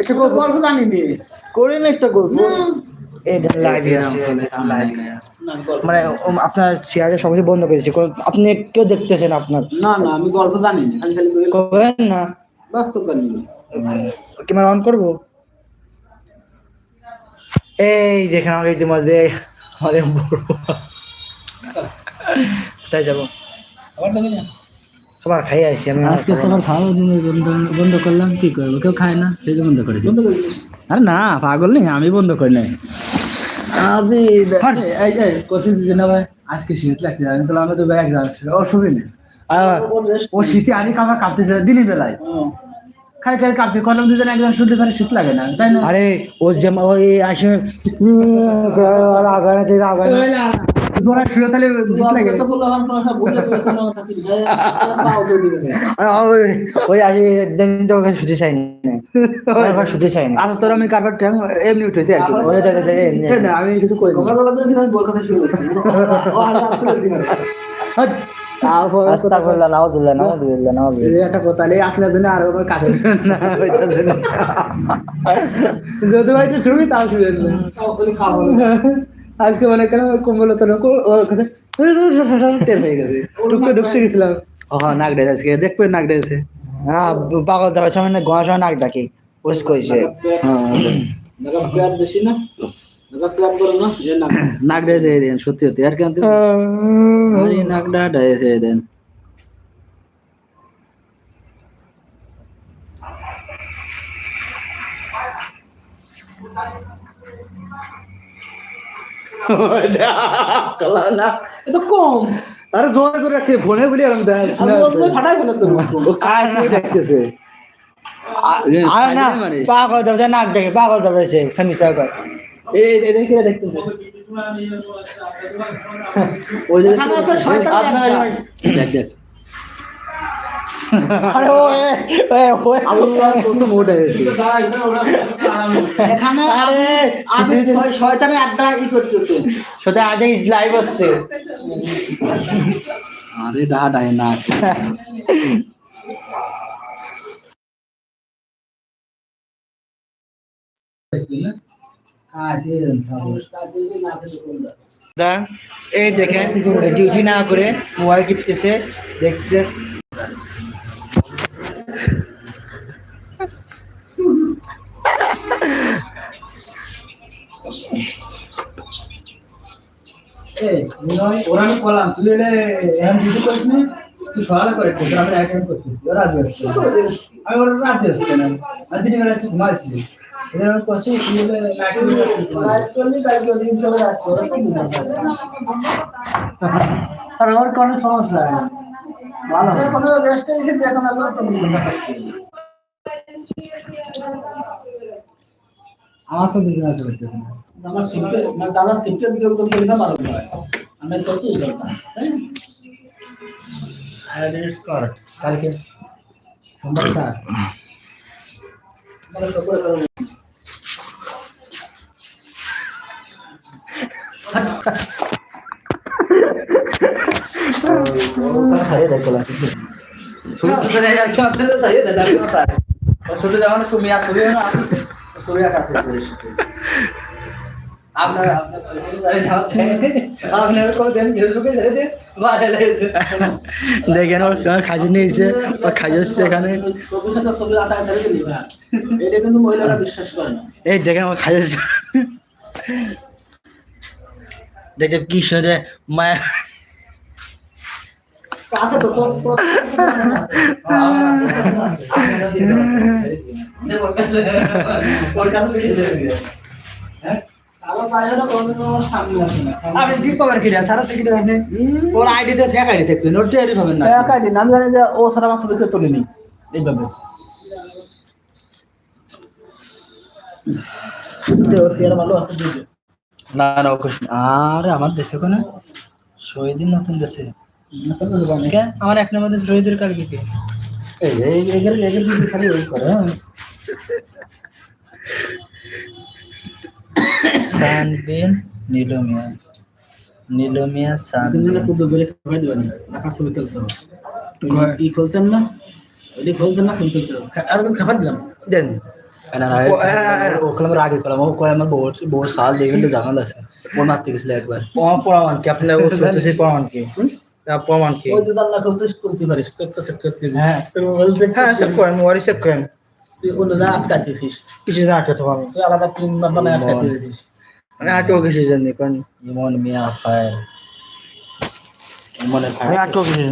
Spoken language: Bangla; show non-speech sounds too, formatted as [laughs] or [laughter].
একটা গল্প করেন একটা গল্প। মানে আপনার বন্ধ করেছে আপনি কেউ দেখতেছেন আপনার? না না আমি গল্প জানিনি খালি খালি করে না। বাস্তব জানিনি ক্যামেরা অন করব? এই দেখেন আমাকে ইতিমধ্যে আমাদের তাই যাব। আবার সবার খাই আসছি আমি আজকে তোমার খাওয়া বন্ধ বন্ধ করলাম কি করব? কেউ খায় না সেই বন্ধ করে বন্ধ করে আরে না পাগল নেই আমি বন্ধ করি নাই। আমি এই কোচিং দিতে না ভাই? আজকে শীত লাগছে আমি তো আমি তো ব্যাগ যাচ্ছি ও শুবি না আহ, ও শীতে আমি কামা কাঁপতেছে দিনই বেলায়। খাই খাই কাঁপতে কলম দিতে একদম শুনতে পারে শীত লাগে না তাই না? আরে ও যে ওই আসে আগানে আগানে ওই- ছুটি চাই ছুটি চাই না। আচ্ছা তোর আমি কারবার টাইম এমনি উঠেছি আর কি। ওই এটা- এটা- এটা- এই না, আমি কিছু করি আস্তাগফিরুল্লাহ নাউযুবিল্লাহ নাউযুবিল্লাহ নাউযুবিল্লাহ কথা আসলে জন্য আর কাছে না [laughs] যদি ভাই একটু শুবি তাও শুবে। তাও খাব। আজকে মনে করেন কম্বল তো না ওর কথা টের হয়ে গেছে। ঢুকতে ঢুকতে গেছিলাম ও হ্যাঁ নাক ডেছে আজকে দেখবে নাক ডেছে হ্যাঁ পাগল গোয়া সময় নাক ডাকে। ওস কইছে। নাক ডেছে দেন সত্যি সত্যি আর কেন আরে নাক ডা ডেছে দেন। না [laughs] এটা কম। আরে জোরে করে রাখছে ফোনে বলি আরাম দেয় ফাটাই ফেলে তো ও না দেখতেছে আর না। পাগল দরজা নাক দেখে পাগল দরজা সে খামি সাগর এই দেখে দেখতেছে ওই যে আপনার দেখ দেখ। আরে আল্লাহ কসম ওটা এখানে আরে শয়- শয়তানের আড্ডা ই করতেছে। সেটা আগে লাইভ হচ্ছে। আরে ডা ডাই না। এই দেখেন ডিউটি না করে মোবাইল টিপতেছে দেখছে ওরা আমি তুই এলে এখন ডিউটি করিস নি? তুই সকালে তোর আমি রাইট হ্যান্ড করতেছি ওরা রাজি হচ্ছে না। আমি ওরা রাজি হচ্ছে না আর দিনে বেলা এসে ঘুমাইছি এদের আমি কষি তুই এলে নাইট আর ওর কোনো সমস্যা নেই। ভালো। হবে। কোনো রেস্টে রেখে এখন আমরা রাজি আমার দাদা শিফটের কীরকম পরীক্ষা বারো দিন হয় আমি সত্যি করতাম হ্যাঁ রেস্ট কর কালকে সোমবারটা মানে সকালে করো ছোট যেমন সুমিয়া সুমিয়া না সুমিয়া কাছে আপনার আপনার আপনার কোন দিন ফেসবুকে ছেড়ে দিয়ে বাইরে লেগেছে দেখেন ওর খাজি নিয়েছে ও খাজি হচ্ছে এখানে ছবির সাথে ছবি আটা ছেড়ে দিলি না এটা কিন্তু মহিলারা বিশ্বাস করে না এই দেখেন ও খাজি দেখে কি শুনে মায়া কাছে তো আপনি ঠিক পাবেন কি সারা আপনি ওর আইডিতে দেখ আইডি দেখবেন ওর টেরি পাবেন না একাই দিন আমি জানি যে ও সারা তোলেনি এইভাবে ওর চেয়ার ভালো আছে দিতে না না আরে আমার দেশে কোনে শহীদিন নতুন দেশে আমার এক নম্বর দেশে শহীদের কালকে কে এই এই এগের এগের খালি ওই করে হ্যাঁ সানবিন নীলমিয়া নীলমিয়া সান তিনজনে কুদুর করে খাওয়াই দিবেন আপনার ছবি তুলছে ই খুলছেন না? ওইটি খুলছেন না ছবি তুলছে আর একদম খাবার দিলাম? দেন। ও কয় আমার বহুত বহুত সাল আছে। মারতে গেছিল একবার। প্রমাণ প্রমাণ কি? আপনার ও সত্যি প্রমাণ কি? প্রমাণ কি? ওই যদি আল্লাহ করতে করতে পারিস। তোর তো চেক করতে হ্যাঁ। তোর মোবাইল হ্যাঁ সেভ করেন মোবাইল সেভ করেন। তুই অন্য কিছু না আটকাতে পারব তুই আলাদা পিন বানায় মানে আটকেও কিছু জানি কারণ ইমন মিয়া ফায়ার ইমনের আমি আটকেও কিছু